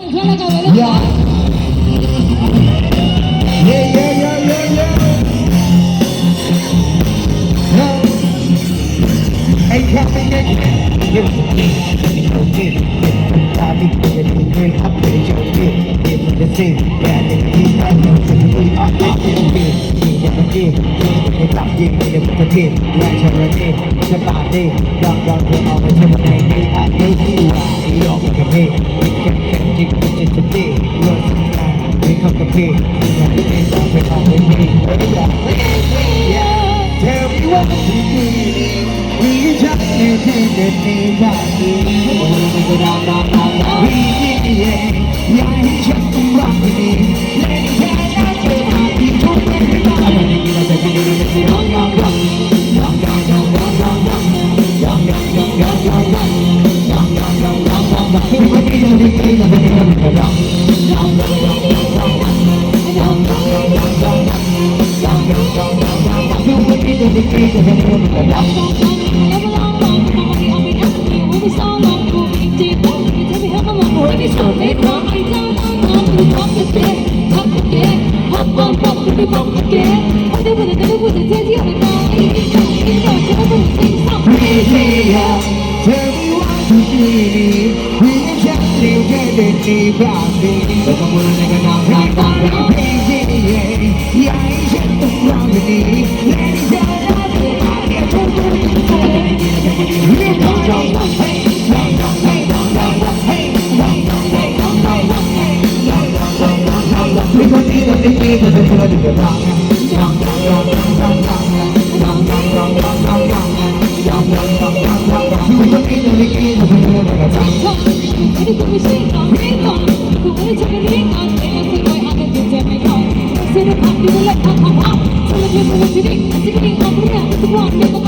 Yeah. Yeah, yeah, yeah, yeah, yeah. No. Hey, copy it. Yeah, yeah. Copy it. Then I put it your ear. Give me the thing. Yeah, then keep that note to the beat. I pop it again. Yeah, yeah, yeah. Yeah, yeah, yeah. Yeah, yeah, yeah. Yeah, yeah, yeah. Yeah, yeah, yeah. จะปาดดิยอมยอมเพื่อเอาไปเชื่อมในนี้อาจไม่ที่ว่าที่ยอมกับเพศ ที่เป็นเจตติเลิศสังกาไม่เข้ากับพี่อยากเป็นอยากไปออกเป็นพี่ไม่ได้อยากไม่ได้อยาก Tell me what to do มีฉันอยู่ที่เด็ดในใจมีฉันอยู่ที่เด็ดในใจ Makin kuat, bisa lebih cerita dan terus berkembang. ที่ปราณีแต่ต้องมือในกระนำนานนานเพลงที่อยากให้ฉันต้องร้องแบบนี้และที่เธอรักเธออาจจะทุกข์ทุกข์ทุกข์ไม่ต้องร้องเพลงไม่ควรที่จะติดติดแต่เธอเธอดึงกับเรา you will let up, up, up. Tell me you're ready to dig, to dig, I'm ready to walk, you're the